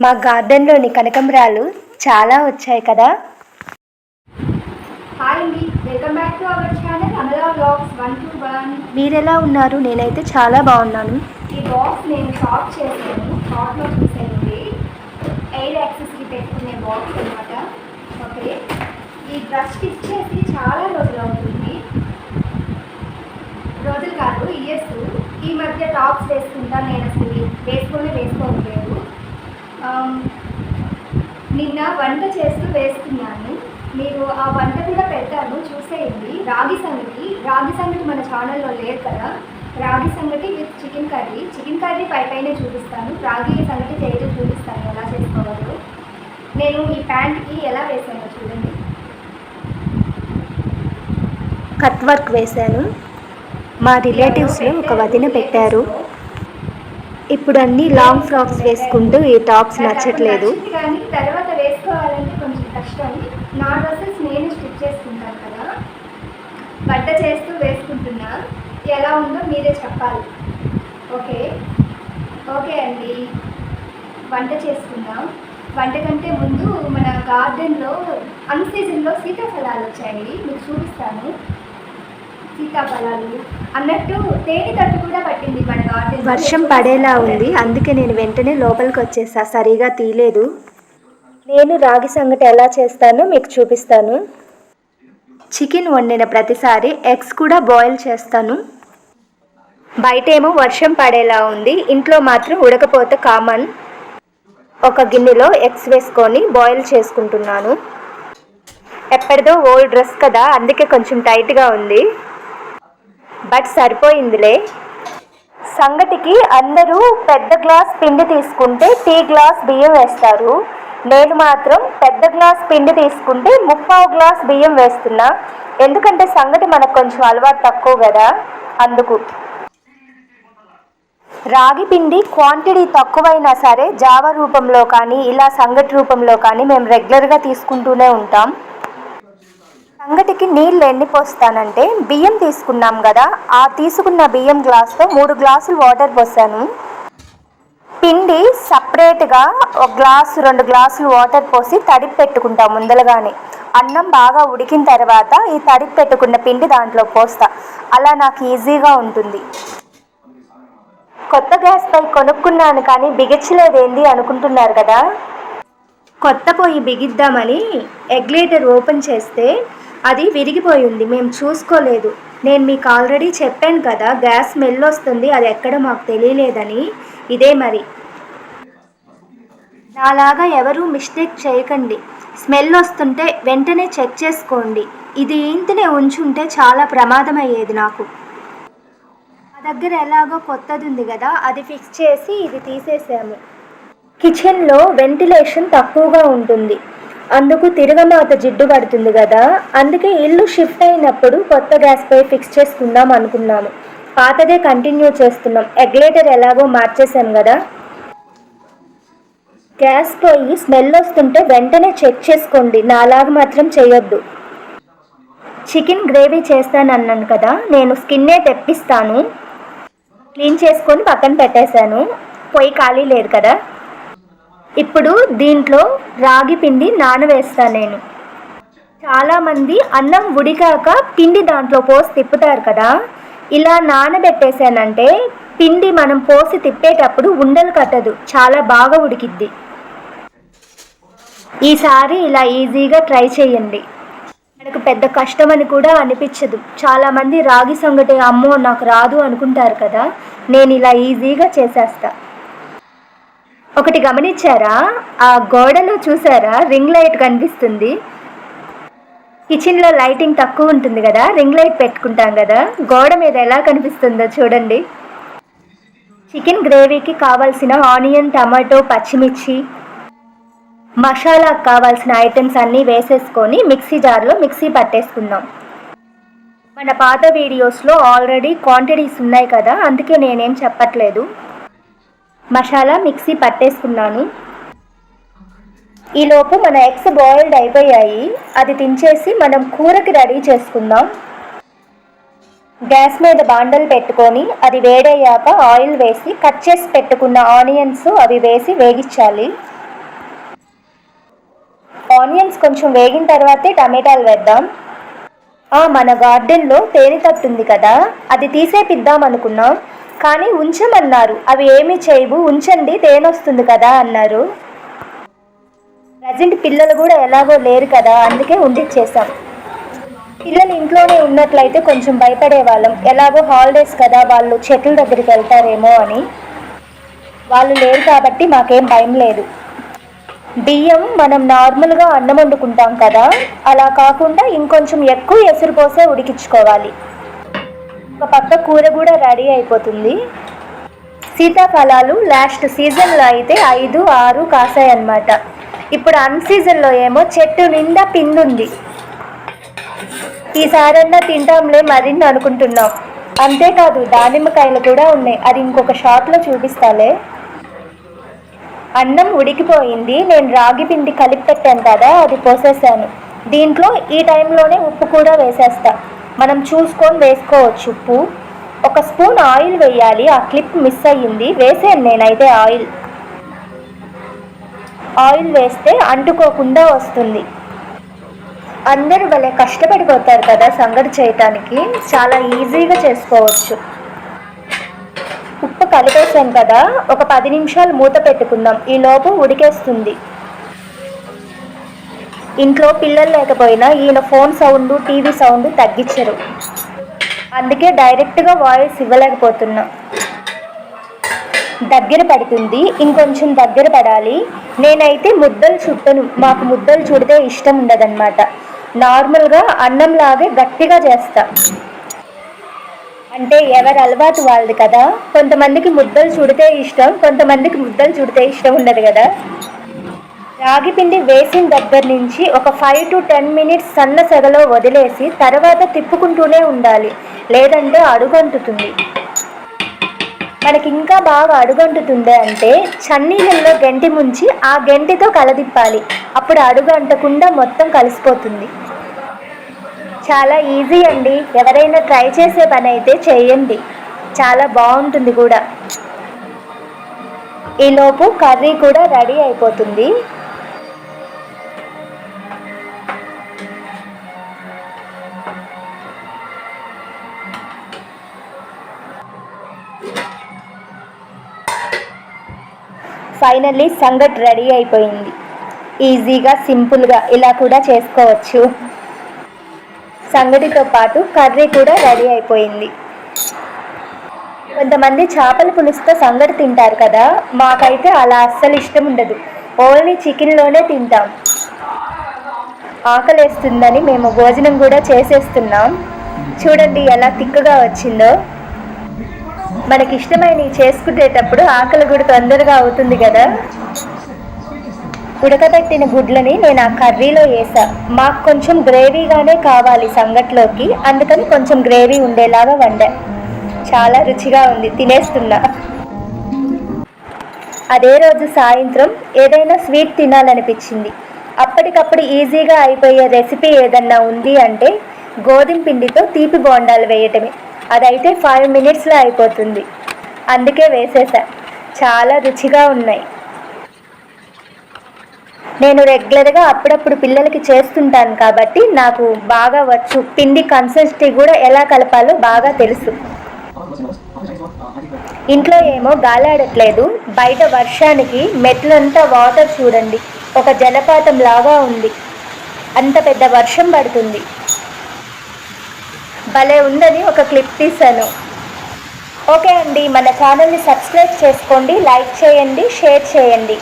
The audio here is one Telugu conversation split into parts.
మా గార్డెన్లోని కనకంబరాలు చాలా వచ్చాయి కదా. మీరెలా ఉన్నారు? నేనైతే చాలా బాగున్నాను. ఈ బాక్స్ నేను షాప్ చేశాను షాప్లో చూసానండి ఎయిర్ యాక్సెస్కి పెట్టుకునే బాక్స్ అనమాట ఓకే. ఈ బ్రష్ స్టిచ్ చేసి చాలా రోజులు అవుతుంది. రోజులు కాదు ఇయర్స్. ఈ మధ్య టాప్స్ వేసుకుంటా నేను అసలు వేసుకొని వేసుకోవట్లేదు. నిన్న వంట చేస్తూ వేసుకున్నాను. మీరు ఆ వంట కూడా పెట్టాను చూసేయండి. రాగి సంగటి రాగి సంగటి మన ఛానల్లో లేదు కదా. Ragi sangati with chicken curry. Chicken curry పై పైనే చూపిస్తాను. రాగి సంగటి చేయడం చూపిస్తాను. ఎలా చేసుకోవాలో. నేను ఈ ప్యాంట్కి ఎలా వేసానో చూడండి. కట్ వర్క్ వేశాను. మా రిలేటివ్స్లో ఒక వదిన పెట్టారు. ఇప్పుడు అన్ని లాంగ్ ఫ్రాక్స్ వేసుకుంటూ ఈ టాప్స్ నచ్చట్లేదు. తర్వాత నా డ్రెస్సెస్ నేను స్టిచ్ చేసుకుంటాను కదా. వంట చేస్తూ వేసుకుంటున్నా. ఎలా ఉందో మీరే చెప్పాలి. ఓకే? ఓకే అండి. వంట చేసుకుందాం. వంట కంటే ముందు మన గార్డెన్లో అన్ సీజన్లో సీతాఫలాలు వచ్చాయి. మీకు చూపిస్తాను. సీతాఫలాలు. అన్నట్టు తేనె తట్టు కూడా పట్టింది మన గార్డెన్ వర్షం పడేలా ఉంది. అందుకే నేను వెంటనే లోపలికి వచ్చేసా. సరిగా తీయలేదు. నేను రాగి సంగటి ఎలా చేస్తానో మీకు చూపిస్తాను. చికెన్ వండిన ప్రతిసారి ఎగ్స్ కూడా బాయిల్ చేస్తాను. బయటేమో వర్షం పడేలా ఉంది. ఇంట్లో మాత్రం ఉడకపోతే కామన్. ఒక గిన్నెలో ఎగ్స్ వేసుకొని బాయిల్ చేసుకుంటున్నాను. ఎప్పటిదో ఓల్డ్ డ్రెస్ కదా అందుకే కొంచెం టైట్గా ఉంది. బట్ సరిపోయిందిలే. సంగటికి అందరూ పెద్ద గ్లాస్ పిండి తీసుకుంటే టీ గ్లాస్ బియ్యం వేస్తారు. నేను మాత్రం పెద్ద గ్లాస్ పిండి తీసుకుంటే ముప్పావు గ్లాస్ బియ్యం వేస్తున్నా. ఎందుకంటే సంగటి మనకు కొంచెం అలవాటు తక్కువ కదా అందుకు. రాగి పిండి క్వాంటిటీ తక్కువైనా సరే జావ రూపంలో కానీ ఇలా సంగటి రూపంలో కానీ మేము రెగ్యులర్గా తీసుకుంటూనే ఉంటాం. సంగటికి నీళ్ళు ఎన్ని పోస్తానంటే బియ్యం తీసుకున్నాం కదా ఆ తీసుకున్న బియ్యం గ్లాస్తో మూడు గ్లాసులు వాటర్ పోసాను. పిండి సపరేట్గా ఒక గ్లాసు రెండు గ్లాసులు వాటర్ పోసి తడిపి పెట్టుకుంటాం ముందలగానే. అన్నం బాగా ఉడికిన తర్వాత ఈ తడిపి పెట్టుకున్న పిండి దాంట్లో పోస్తా. అలా నాకు ఈజీగా ఉంటుంది. కొత్త గ్యాస్ పై కొనుక్కున్నాను కానీ బిగించలేదేంది అనుకుంటున్నారు కదా? కొత్త పొయ్యి బిగిద్దామని ఎగ్లేటర్ ఓపెన్ చేస్తే అది విరిగిపోయింది. మేము చూసుకోలేదు. నేను మీకు ఆల్రెడీ చెప్పాను కదా గ్యాస్ స్మెల్ వస్తుంది అది ఎక్కడ మాకు తెలియలేదని. ఇదే మరి. నాలాగా ఎవరూ మిస్టేక్ చేయకండి. స్మెల్ వస్తుంటే వెంటనే చెక్ చేసుకోండి. ఇది ఇంతనే ఉంచుంటే చాలా ప్రమాదం అయ్యేది నాకు. మా దగ్గర ఎలాగో కొత్తది ఉంది కదా అది ఫిక్స్ చేసి ఇది తీసేసాము. కిచెన్లో వెంటిలేషన్ తక్కువగా ఉంటుంది. అందుకు తిరగమాత జిడ్డు పడుతుంది కదా అందుకే ఇల్లు షిఫ్ట్ అయినప్పుడు కొత్త గ్యాస్ పై ఫిక్స్ చేసుకుందాం అనుకున్నాము. పాతదే కంటిన్యూ చేస్తున్నాం. ఎగ్లేటర్ ఎలాగో మార్చేసాం కదా గ్యాస్ పోయి స్మెల్ వస్తుంటే వెంటనే చెక్ చేసుకోండి. నాలాగా మాత్రం చేయొద్దు. చికెన్ గ్రేవీ చేస్తానన్నాను కదా. నేను స్కిన్నే తెప్పిస్తాను. క్లీన్ చేసుకొని పక్కన పెట్టేశాను. పొయ్యి ఖాళీ లేదు కదా. ఇప్పుడు దీంట్లో రాగి పిండి నానవేస్తాను నేను. చాలామంది అన్నం ఉడికాక పిండి దాంట్లో పోసి తిప్పుతారు కదా. ఇలా నానబెట్టేశానంటే పిండి మనం పోసి తిప్పేటప్పుడు ఉండలు కట్టదు. చాలా బాగా ఉడికిద్ది. ఈసారి ఇలా ఈజీగా ట్రై చేయండి. మనకు పెద్ద కష్టం అని కూడా అనిపించదు. చాలామంది రాగి సంగటి అమ్మో నాకు రాదు అనుకుంటారు కదా. నేను ఇలా ఈజీగా చేసేస్తాను ఒకటి గమనించారా? ఆ గోడలో చూసారా? రింగ్ లైట్ కనిపిస్తుంది. కిచెన్లో లైటింగ్ తక్కువ ఉంటుంది కదా? రింగ్ లైట్ పెట్టుకుంటాం కదా? గోడ మీద ఎలా కనిపిస్తుందో చూడండి. చికెన్ గ్రేవీకి కావాల్సిన ఆనియన్ టమాటో పచ్చిమిర్చి మసాలాకు కావాల్సిన ఐటమ్స్ అన్నీ వేసేసుకొని మిక్సీ జార్లో మిక్సీ పట్టేసుకుందాం. మన పాత వీడియోస్లో ఆల్రెడీ క్వాంటిటీస్ ఉన్నాయి కదా? అందుకే నేనేం చెప్పట్లేదు. మసాలా మిక్సీ పట్టేసుకున్నాను. ఈలోపు మన ఎగ్స్ బాయిల్డ్ అయిపోయాయి. అది తించేసి మనం కూరకి రెడీ చేసుకుందాం. గ్యాస్ మీద బాండలు పెట్టుకొని అది వేడయ్యాక ఆయిల్ వేసి కట్ చేసి పెట్టుకున్న ఆనియన్స్ అవి వేసి వేగించాలి. ఆనియన్స్ కొంచెం వేగిన తర్వాతే టమాటాలు వేద్దాం. ఆ, మన గార్డెన్లో తేనె తట్టు కదా అది తీసేపిద్దాం అనుకున్నాం కానీ ఉంచమన్నారు. అవి ఏమి చేయవు. ఉంచండి తేనొస్తుంది కదా అన్నారు. ప్రజెంట్ పిల్లలు కూడా ఎలాగో లేరు కదా అందుకే ఉండిచ్చేసాం పిల్లలు ఇంట్లోనే ఉన్నట్లయితే కొంచెం భయపడే వాళ్ళం ఎలాగో హాలిడేస్ కదా వాళ్ళు చెట్ల దగ్గరికి వెళ్తారేమో అని. వాళ్ళు లేరు కాబట్టి మాకేం భయం లేదు. బియ్యం మనం నార్మల్గా అన్నం వండుకుంటాం కదా అలా కాకుండా ఇంకొంచెం ఎక్కువ ఎసురుపోసే ఉడికించుకోవాలి. ఒక పక్క కూర కూడా రెడీ అయిపోతుంది. సీతాఫలాలు లాస్ట్ సీజన్లో అయితే ఐదు ఆరు కాసాయి అన్నమాట ఇప్పుడు అన్ సీజన్లో ఏమో చెట్టు నిండా పిండుంది. ఈసారన్నా తింటాంలే మరిన్ని అనుకుంటున్నాం. అంతేకాదు దానిమ్మకాయలు కూడా ఉన్నాయి. అది ఇంకొక షాప్లో చూపిస్తాలే. అన్నం ఉడికిపోయింది. నేను రాగి పిండి కలిపి పెట్టాను కదా అది పోసేసాను. దీంట్లో ఈ టైంలోనే ఉప్పు కూడా వేసేస్తా. మనం చూసుకొని వేసుకోవచ్చు. ఉప్పు ఒక స్పూన్ ఆయిల్ వేయాలి. ఆ క్లిప్ మిస్ అయ్యింది. వేసాను నేనైతే ఆయిల్. ఆయిల్ వేస్తే అంటుకోకుండా వస్తుంది. అందరూ భలే కష్టపడిపోతారు కదా సంగటి చేయటానికి. చాలా ఈజీగా చేసుకోవచ్చు. ఉప్పు కలిపేసాం కదా. ఒక పది నిమిషాలు మూత పెట్టుకుందాం. ఈ లోపు ఉడికేస్తుంది. ఇంట్లో పిల్లలు లేకపోయినా ఈయన ఫోన్ సౌండ్ టీవీ సౌండ్ తగ్గించరు. అందుకే డైరెక్ట్గా వాయిస్ ఇవ్వలేకపోతున్నా. దగ్గర పడుతుంది ఇంకొంచెం దగ్గర పడాలి. నేనైతే ముద్దలు చుట్టను. మాకు ముద్దలు చుడితే ఇష్టం ఉండదన్నమాట. నార్మల్గా అన్నంలాగే గట్టిగా చేస్తా. అంటే ఎవరి అలవాటు వాళ్ళది కదా. కొంతమందికి ముద్దలు చుడితే ఇష్టం కొంతమందికి ముద్దలు చుడితే ఇష్టం ఉండదు కదా. రాగిపిండి వేసిన దగ్గర నుంచి ఒక ఫైవ్ టు టెన్ మినిట్స్ సన్న సెగలో వదిలేసి తర్వాత తిప్పుకుంటూనే ఉండాలి లేదంటే అడుగంటుతుంది. మనకి ఇంకా బాగా అడుగంటుతుంది అంటే చన్నీళ్ళల్లో గంటి ముంచి ఆ గంటితో కలదిప్పాలి. అప్పుడు అడుగు అంటకుండా మొత్తం కలిసిపోతుంది. చాలా ఈజీ అండి. ఎవరైనా ట్రై చేసే పని అయితే చేయండి. చాలా బాగుంటుంది కూడా. ఈలోపు కర్రీ కూడా రెడీ అయిపోతుంది. ఫైనల్లీ సంగట్ రెడీ అయిపోయింది. ఈజీగా సింపుల్గా ఇలా కూడా చేసుకోవచ్చు. సంగటితో పాటు కర్రీ కూడా రెడీ అయిపోయింది. కొంతమంది చేపల పులుసుతో సంగటి తింటారు కదా మాకైతే అలా అస్సలు ఇష్టం ఉండదు. ఓన్లీ చికెన్లోనే తింటాం. ఆకలేస్తుందని మేము భోజనం కూడా చేసేస్తున్నాం. చూడండి ఎలా తిక్కగా వచ్చిందో. మనకి ఇష్టమైనవి చేసుకునేటప్పుడు ఆకలి కూడా తొందరగా అవుతుంది కదా? ఉడకబెట్టిన గుడ్లని నేను ఆ కర్రీలో వేసా మాకు కొంచెం గ్రేవీగానే కావాలి సంగట్లోకి. అందుకని కొంచెం గ్రేవీ ఉండేలాగా వండా. చాలా రుచిగా ఉంది తినేస్తున్నా. అదే రోజు సాయంత్రం ఏదైనా స్వీట్ తినాలనిపించింది. అప్పటికప్పుడు ఈజీగా అయిపోయే రెసిపీ ఏదన్నా ఉంది అంటే గోధుమ పిండితో తీపి బోండాలు వేయటమే. అదైతే ఫైవ్ మినిట్స్లో అయిపోతుంది. అందుకే వేసేసా. చాలా రుచిగా ఉన్నాయి. నేను రెగ్యులర్గా అప్పుడప్పుడు పిల్లలకి చేస్తుంటాను కాబట్టి నాకు బాగా వచ్చు. పిండి కన్సిస్టెన్సీ కూడా ఎలా కలపాలో బాగా తెలుసు. ఇంట్లో ఏమో గాలాడట్లేదు. బయట వర్షానికి మెట్లంతా వాటర్ చూడండి. ఒక జలపాతం లాగా ఉంది. అంత పెద్ద వర్షం పడుతుంది. భలే ఉందని ఒక క్లిప్ తీశాను. ఓకే అండి మన ఛానల్ని సబ్స్క్రైబ్ చేసుకోండి లైక్ చేయండి షేర్ చేయండి.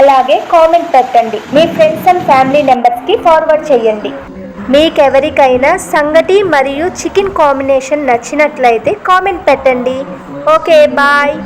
అలాగే కామెంట్ పెట్టండి. మీ ఫ్రెండ్స్ అండ్ ఫ్యామిలీ మెంబర్స్కి ఫార్వర్డ్ చేయండి. మీకెవరికైనా సంగటి మరియు చికెన్ కాంబినేషన్ నచ్చినట్లయితే కామెంట్ పెట్టండి. Okay bye.